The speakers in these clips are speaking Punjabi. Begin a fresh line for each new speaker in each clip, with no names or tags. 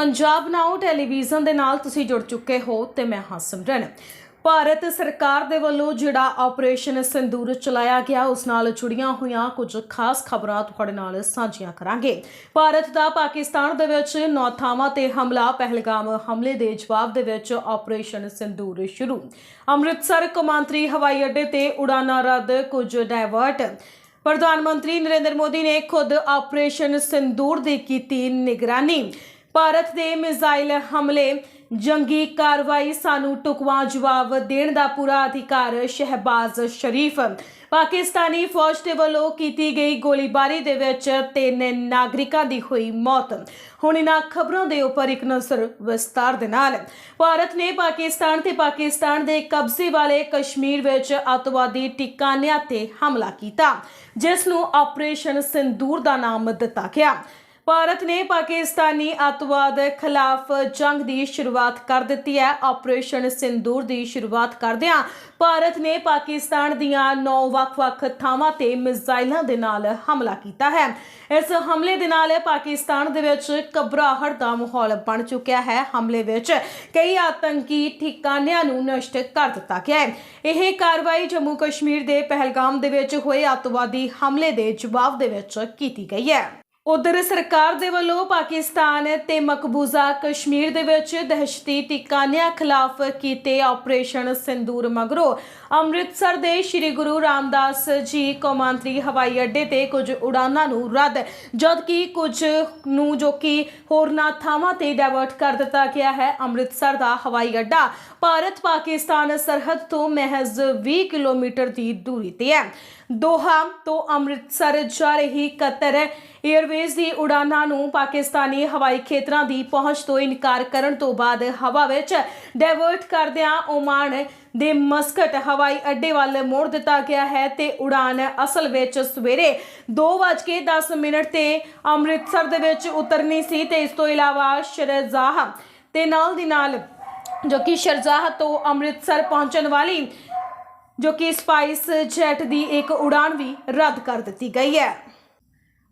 ਪੰਜਾਬ ਨਾਓ ਟੈਲੀਵਿਜ਼ਨ ਦੇ ਨਾਲ ਤੁਸੀਂ ਜੁੜ ਚੁੱਕੇ ਹੋ ਤੇ ਮੈਂ ਹਾਂ ਸਿਮਰਨ। ਭਾਰਤ ਸਰਕਾਰ ਦੇ ਵੱਲੋਂ ਜਿਹੜਾ ਆਪਰੇਸ਼ਨ ਸਿੰਦੂਰ ਚਲਾਇਆ ਗਿਆ, ਉਸ ਨਾਲ ਜੁੜੀਆਂ ਹੋਈਆਂ ਕੁਝ ਖਾਸ ਖਬਰਾਂ ਤੁਹਾਡੇ ਨਾਲ ਸਾਂਝੀਆਂ ਕਰਾਂਗੇ। ਭਾਰਤ ਦਾ ਪਾਕਿਸਤਾਨ ਦੇ ਵਿੱਚ ਨੌ ਥਾਵਾਂ ਤੇ ਹਮਲਾ, ਪਹਿਲਗਾਮ ਹਮਲੇ ਦੇ ਜਵਾਬ ਦੇ ਵਿੱਚ ਆਪਰੇਸ਼ਨ ਸਿੰਦੂਰ ਸ਼ੁਰੂ। ਅੰਮ੍ਰਿਤਸਰ ਕੌਮਾਂਤਰੀ ਹਵਾਈ ਅੱਡੇ ਤੇ ਉਡਾਨਾਂ ਰੱਦ, ਕੁਝ ਡਾਇਵਰਟ। ਪ੍ਰਧਾਨ ਮੰਤਰੀ ਨਰਿੰਦਰ ਮੋਦੀ ਨੇ ਖੁਦ ਆਪਰੇਸ਼ਨ ਸਿੰਦੂਰ ਦੀ ਕੀਤੀ ਨਿਗਰਾਨੀ। ਭਾਰਤ ਦੇ ਮਿਜ਼ਾਈਲ ਹਮਲੇ। ਜੰਗੀ ਕਾਰਵਾਈ ਸਾਨੂੰ ਟੁਕਵਾ ਜਵਾਬ ਦੇਣ ਦਾ ਪੂਰਾ ਅਧਿਕਾਰ, ਸ਼ਹਿਬਾਜ਼ ਸ਼ਰੀਫ। ਪਾਕਿਸਤਾਨੀ ਫੌਜ ਦੇ ਵੱਲੋਂ ਕੀਤੀ ਗਈ ਗੋਲੀਬਾਰੀ ਦੇ ਵਿੱਚ ਤਿੰਨ ਨਾਗਰਿਕਾਂ ਦੀ ਹੋਈ ਮੌਤ। ਹੁਣ ਇਹਨਾਂ ਖਬਰਾਂ ਦੇ ਉੱਪਰ ਇੱਕ ਨਜ਼ਰ ਵਿਸਤਾਰ ਦੇ ਨਾਲ। ਭਾਰਤ ਨੇ ਪਾਕਿਸਤਾਨ ਤੇ ਪਾਕਿਸਤਾਨ ਦੇ ਕਬਜ਼ੇ ਵਾਲੇ ਕਸ਼ਮੀਰ ਵਿੱਚ ਅੱਤਵਾਦੀ ਟਿਕਾਣਿਆਂ ਤੇ ਹਮਲਾ ਕੀਤਾ, ਜਿਸ ਨੂੰ ਆਪਰੇਸ਼ਨ ਸਿੰਦੂਰ ਦਾ ਨਾਮ ਦਿੱਤਾ ਗਿਆ। ਭਾਰਤ ਨੇ ਪਾਕਿਸਤਾਨੀ ਅੱਤਵਾਦ ਖਿਲਾਫ ਜੰਗ ਦੀ ਸ਼ੁਰੂਆਤ ਕਰ ਦਿੱਤੀ ਹੈ। ਆਪਰੇਸ਼ਨ ਸਿੰਦੂਰ ਦੀ ਸ਼ੁਰੂਆਤ ਕਰਦਿਆਂ ਭਾਰਤ ਨੇ ਪਾਕਿਸਤਾਨ ਦੀਆਂ 9 ਵੱਖ-ਵੱਖ ਥਾਵਾਂ ਤੇ ਮਿਜ਼ਾਈਲਾਂ ਦੇ ਨਾਲ ਹਮਲਾ ਕੀਤਾ ਹੈ। ਇਸ ਹਮਲੇ ਦੇ ਨਾਲ ਪਾਕਿਸਤਾਨ ਦੇ ਵਿੱਚ ਘਬਰਾਹਟ ਦਾ ਮਾਹੌਲ ਬਣ ਚੁੱਕਿਆ ਹੈ। ਹਮਲੇ ਵਿੱਚ ਕਈ ਆਤੰਕੀ ਠਿਕਾਣਿਆਂ ਨੂੰ ਨਸ਼ਟ ਕਰ ਦਿੱਤਾ ਗਿਆ ਹੈ। ਇਹ ਕਾਰਵਾਈ ਜੰਮੂ ਕਸ਼ਮੀਰ ਦੇ ਪਹਿਲਗਾਮ ਦੇ ਵਿੱਚ ਹੋਏ ਅੱਤਵਾਦੀ ਹਮਲੇ ਦੇ ਜਵਾਬ ਦੇ ਵਿੱਚ ਕੀਤੀ ਗਈ ਹੈ। ਉਧਰ ਸਰਕਾਰ ਦੇ ਵੱਲੋਂ ਪਾਕਿਸਤਾਨ ਤੇ ਮਕਬੂਜ਼ਾ ਕਸ਼ਮੀਰ ਦੇ ਵਿੱਚ ਦਹਿਸ਼ਤੀ ਟਿਕਾਣਿਆਂ ਖਿਲਾਫ ਕੀਤੇ ਆਪਰੇਸ਼ਨ ਸਿੰਦੂਰ ਮਗਰੋਂ ਅੰਮ੍ਰਿਤਸਰ ਦੇ ਸ੍ਰੀ ਗੁਰੂ ਰਾਮਦਾਸ ਜੀ ਕੌਮਾਂਤਰੀ ਹਵਾਈ ਅੱਡੇ ਤੇ ਕੁਝ ਉਡਾਨਾਂ ਨੂੰ ਰੱਦ, ਜਦਕਿ ਕੁਝ ਨੂੰ ਜੋ ਕਿ ਹੋਰਨਾਂ ਥਾਵਾਂ ਤੇ ਡਾਇਵਰਟ ਕਰ ਦਿੱਤਾ ਗਿਆ ਹੈ, ਅੰਮ੍ਰਿਤਸਰ ਦਾ ਹਵਾਈ ਅੱਡਾ ਭਾਰਤ ਪਾਕਿਸਤਾਨ ਸਰਹੱਦ ਤੋਂ ਮਹਿਜ਼ 20 ਕਿਲੋਮੀਟਰ ਦੀ ਦੂਰੀ ਤੇ ਹੈ। ਦੋਹਾ ਤੋਂ ਅੰਮ੍ਰਿਤਸਰ ਜਾ ਰਹੀ ਕਤਰ ਏਅਰਵੇਜ਼ ਦੀ ਉਡਾਨਾਂ ਨੂੰ ਪਾਕਿਸਤਾਨੀ ਹਵਾਈ ਖੇਤਰਾਂ ਦੀ ਪਹੁੰਚ ਤੋਂ ਇਨਕਾਰ ਕਰਨ ਤੋਂ ਬਾਅਦ ਹਵਾ ਵਿੱਚ ਡਾਇਵਰਟ ਕਰਦਿਆਂ ਓਮਾਨ ਦੇ ਮਸਕਟ ਹਵਾਈ ਅੱਡੇ ਵੱਲ ਮੋੜ ਦਿੱਤਾ ਗਿਆ ਹੈ ਤੇ ਉਡਾਨ ਅਸਲ ਵਿੱਚ ਸਵੇਰੇ 2:10 ਮਿੰਟ ਤੇ ਅੰਮ੍ਰਿਤਸਰ ਦੇ ਵਿੱਚ ਉਤਰਨੀ ਸੀ ਤੇ ਇਸ ਤੋਂ ਇਲਾਵਾ ਸ਼ਰਜ਼ਾਹ ਤੇ ਨਾਲ ਦੀ ਨਾਲ ਜੋ ਕਿ ਸ਼ਰਜ਼ਾਹ ਤੋਂ ਅੰਮ੍ਰਿਤਸਰ ਪਹੁੰਚਣ ਵਾਲੀ ਜੋ ਕਿ ਸਪਾਈਸ ਜੈਟ ਦੀ ਇੱਕ ਉਡਾਨ ਵੀ ਰੱਦ ਕਰ ਦਿੱਤੀ ਗਈ ਹੈ।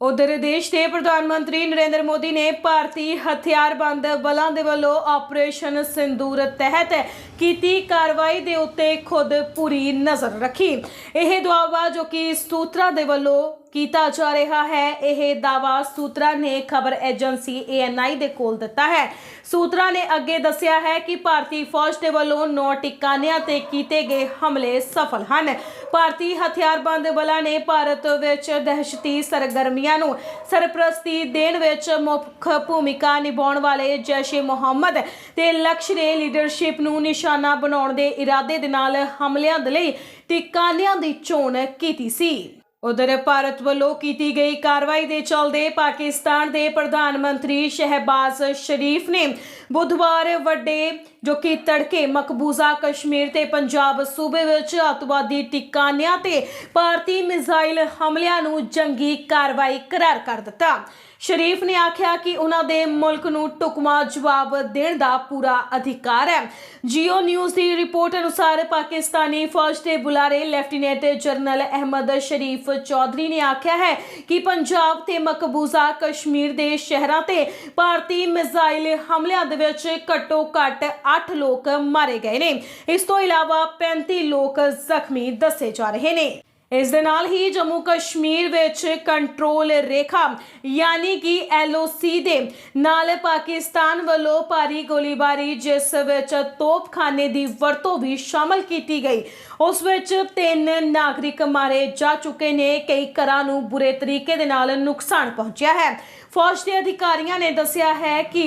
ਉਧਰ ਦੇਸ਼ ਦੇ ਪ੍ਰਧਾਨ ਮੰਤਰੀ ਨਰਿੰਦਰ ਮੋਦੀ ਨੇ ਭਾਰਤੀ ਹਥਿਆਰਬੰਦ ਬਲਾਂ ਦੇ ਵੱਲੋਂ ਆਪਰੇਸ਼ਨ ਸਿੰਦੂਰ ਤਹਿਤ ਕੀਤੀ ਕਾਰਵਾਈ ਦੇ ਉੱਤੇ ਖੁਦ ਪੂਰੀ ਨਜ਼ਰ ਰੱਖੀ। ਇਹ ਦੁਆਬਾ ਜੋ ਕਿ ਸੂਤਰਾਂ ਦੇ ਵੱਲੋਂ ਕੀਤਾ ਜਾ ਰਿਹਾ ਹੈ। ਇਹ ਦਾਵਾ ਸੂਤਰਾਂ ਨੇ ਖਬਰ ਏਜੰਸੀ ਏਐਨਆਈ ਦੇ ਕੋਲ ਦਿੱਤਾ ਹੈ। ਸੂਤਰਾਂ ਨੇ ਅੱਗੇ ਦੱਸਿਆ ਹੈ ਕਿ ਭਾਰਤੀ ਫੌਜ ਦੇ ਵੱਲੋਂ ਨੌ ਟਿਕਾਣਿਆਂ ਤੇ ਕੀਤੇ ਗਏ ਹਮਲੇ ਸਫਲ ਹਨ। ਭਾਰਤੀ ਹਥਿਆਰਬੰਦ ਬਲਾਂ ਨੇ ਭਾਰਤ ਵਿੱਚ ਦਹਿਸ਼ਤੀ ਸਰਗਰਮੀਆਂ ਨੂੰ ਸਰਪ੍ਰਸਤੀ ਦੇਣ ਵਿੱਚ ਮੁੱਖ ਭੂਮਿਕਾ ਨਿਭਾਉਣ ਵਾਲੇ ਜੈਸ਼ੇ ਮੁਹੰਮਦ ਤੇ ਲਕਸ਼ਰੇ ਲੀਡਰਸ਼ਿਪ ਨੂੰ ਨਿਸ਼ਾਨਾ ਬਣਾਉਣ ਦੇ ਇਰਾਦੇ ਦੇ ਨਾਲ ਹਮਲਿਆਂ ਦੇ ਲਈ ਟਿਕਾਣਿਆਂ ਦੀ ਚੋਣ ਕੀਤੀ ਸੀ। ਉਧਰ ਭਾਰਤ ਵੱਲੋਂ ਕੀਤੀ ਗਈ ਕਾਰਵਾਈ ਦੇ ਚਲਦੇ ਪਾਕਿਸਤਾਨ ਦੇ ਪ੍ਰਧਾਨ ਮੰਤਰੀ ਸ਼ਹਿਬਾਜ਼ ਸ਼ਰੀਫ ਨੇ ਬੁੱਧਵਾਰ ਵੱਡੇ ਜੋ ਕਿ ਤੜਕੇ ਮਕਬੂਜ਼ਾ ਕਸ਼ਮੀਰ ਤੇ ਪੰਜਾਬ ਸੂਬੇ ਵਿੱਚ ਅਤਵਾਦੀ ਟਿਕਾਣਿਆਂ ਤੇ ਭਾਰਤੀ ਮਿਜ਼ਾਈਲ ਹਮਲਿਆਂ ਨੂੰ ਜੰਗੀ ਕਾਰਵਾਈ ਕਰਾਰ ਕਰ ਦਿੱਤਾ। ਸ਼ਰੀਫ ਨੇ ਆਖਿਆ ਕਿ ਉਹਨਾਂ ਦੇ ਮੁਲਕ ਨੂੰ ਟੁਕਮਾ ਜਵਾਬ ਦੇਣ ਦਾ ਪੂਰਾ ਅਧਿਕਾਰ ਹੈ। ਜੀਓ ਨਿਊਜ਼ ਦੀ ਰਿਪੋਰਟ ਅਨੁਸਾਰ ਪਾਕਿਸਤਾਨੀ ਫੌਜ ਦੇ ਬੁਲਾਰੇ ਲੈਫਟੀਨੈਂਟ ਜਨਰਲ ਅਹਿਮਦ ਸ਼ਰੀਫ ਚੌਧਰੀ ਨੇ ਆਖਿਆ ਹੈ ਕਿ ਪੰਜਾਬ ਤੇ ਮਕਬੂਜ਼ਾ ਕਸ਼ਮੀਰ ਦੇ ਸ਼ਹਿਰਾਂ ਤੇ ਭਾਰਤੀ ਮਿਜ਼ਾਈਲ ਹਮਲਿਆਂ ਦੇ ਵਿੱਚ ਘੱਟੋ ਘੱਟ 8 ਲੋਕ ਮਾਰੇ ਗਏ ਨੇ। ਇਸ ਤੋਂ ਇਲਾਵਾ 35 ਲੋਕ ਜ਼ਖਮੀ ਦੱਸੇ ਜਾ ਰਹੇ ਨੇ। ਇਸ ਦੇ ਨਾਲ ਹੀ ਜੰਮੂ ਕਸ਼ਮੀਰ ਵਿੱਚ ਕੰਟਰੋਲ ਰੇਖਾ, ਯਾਨੀ ਕਿ ਐਲਓਸੀ ਦੇ ਨਾਲ ਪਾਕਿਸਤਾਨ ਵੱਲੋਂ ਭਾਰੀ ਗੋਲੀਬਾਰੀ, ਜਿਸ ਵਿੱਚ ਤੋਪਖਾਨੇ ਦੀ ਵਰਤੋਂ ਵੀ ਸ਼ਾਮਲ ਕੀਤੀ ਗਈ। ਉਸ ਵਿੱਚ ਤਿੰਨ ਨਾਗਰਿਕ ਮਾਰੇ ਜਾ ਚੁੱਕੇ ਨੇ, ਕਈ ਘਰਾਂ ਨੂੰ ਬੁਰੇ ਤਰੀਕੇ ਦੇ ਨਾਲ ਨੁਕਸਾਨ ਪਹੁੰਚਿਆ ਹੈ। ਫੌਜ ਦੇ ਅਧਿਕਾਰੀਆਂ ਨੇ ਦੱਸਿਆ ਹੈ ਕਿ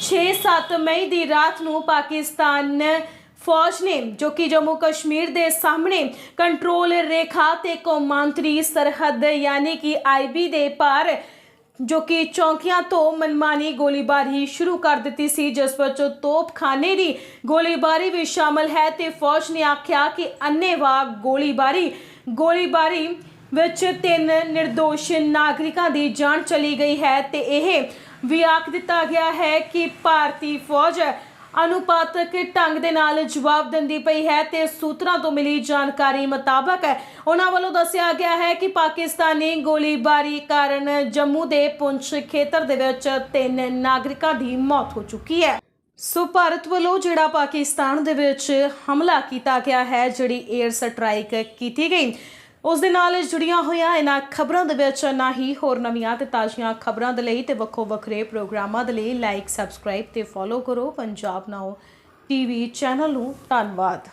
6-7 ਮਈ ਦੀ ਰਾਤ ਨੂੰ ਪਾਕਿਸਤਾਨ ਫੌਜ ਨੇ ਜੋ ਕਿ ਜੰਮੂ ਕਸ਼ਮੀਰ ਦੇ ਸਾਹਮਣੇ ਕੰਟਰੋਲ ਰੇਖਾ ਤੇ ਕੌਮਾਂਤਰੀ ਸਰਹੱਦ ਯਾਨੀ ਕਿ ਆਈਬੀ ਦੇ ਪਾਰ ਜੋ ਕਿ ਚੌਂਕੀਆਂ ਤੋਂ ਮਨਮਾਨੀ ਗੋਲੀਬਾਰੀ ਸ਼ੁਰੂ ਕਰ ਦਿੱਤੀ ਸੀ, ਜਿਸ ਵਿੱਚ ਤੋਪਖਾਨੇ ਦੀ ਗੋਲੀਬਾਰੀ ਵੀ ਸ਼ਾਮਲ ਹੈ ਤੇ ਫੌਜ ਨੇ ਆਖਿਆ ਕਿ ਅੰਨੇਵਾਹ ਗੋਲੀਬਾਰੀ ਗੋਲੀਬਾਰੀ ਵਿੱਚ ਤਿੰਨ નિર્ਦੋਸ਼ ਨਾਗਰਿਕਾਂ ਦੀ ਜਾਨ ਚਲੀ ਗਈ ਹੈ ਤੇ ਇਹ ਵੀ ਆਖ ਦਿੱਤਾ ਗਿਆ ਹੈ ਕਿ ਭਾਰਤੀ ਫੌਜ ਅਨੁਪਾਤਕ ਢੰਗ ਦੇ ਨਾਲ ਜਵਾਬ ਦਿੰਦੀ ਪਈ ਹੈ ਤੇ ਸੂਤਰਾਂ ਤੋਂ ਮਿਲੀ ਜਾਣਕਾਰੀ ਮੁਤਾਬਕ ਉਹਨਾਂ ਵੱਲੋਂ ਦੱਸਿਆ ਗਿਆ ਹੈ ਕਿ ਪਾਕਿਸਤਾਨੀ ਗੋਲੀਬਾਰੀ ਕਾਰਨ ਜੰਮੂ ਦੇ ਪੁੰਛ ਖੇਤਰ ਦੇ ਵਿੱਚ ਤਿੰਨ ਨਾਗਰਿਕਾਂ ਦੀ ਮੌਤ ਹੋ ਚੁੱਕੀ ਹੈ। ਸੋ ਭਾਰਤ ਵੱਲੋਂ ਜਿਹੜਾ ਪਾਕਿਸਤਾਨ ਦੇ ਵਿੱਚ ਹਮਲਾ ਕੀਤਾ ਗਿਆ ਹੈ, ਜਿਹੜੀ 에ਅਰ ਸਟ੍ਰਾਈਕ ਕੀਤੀ ਗਈ। ਉਸ ਦੇ ਨਾਲ ਜੁੜੀਆਂ ਹੋਈਆਂ ਇਹਨਾਂ ਖਬਰਾਂ ਦੇ ਵਿੱਚ ਨਾ ਹੀ ਹੋਰ ਨਵੀਆਂ ਤੇ ਤਾਜ਼ੀਆਂ ਖਬਰਾਂ ਦੇ ਲਈ ਤੇ ਵੱਖੋ ਵੱਖਰੇ ਪ੍ਰੋਗਰਾਮਾਂ ਦੇ ਲਈ ਲਾਈਕ ਸਬਸਕ੍ਰਾਈਬ ਤੇ ਫੋਲੋ ਕਰੋ। ਪੰਜਾਬ ਨਾਓ ਟੀਵੀ ਚੈਨਲ ਨੂੰ ਧੰਨਵਾਦ।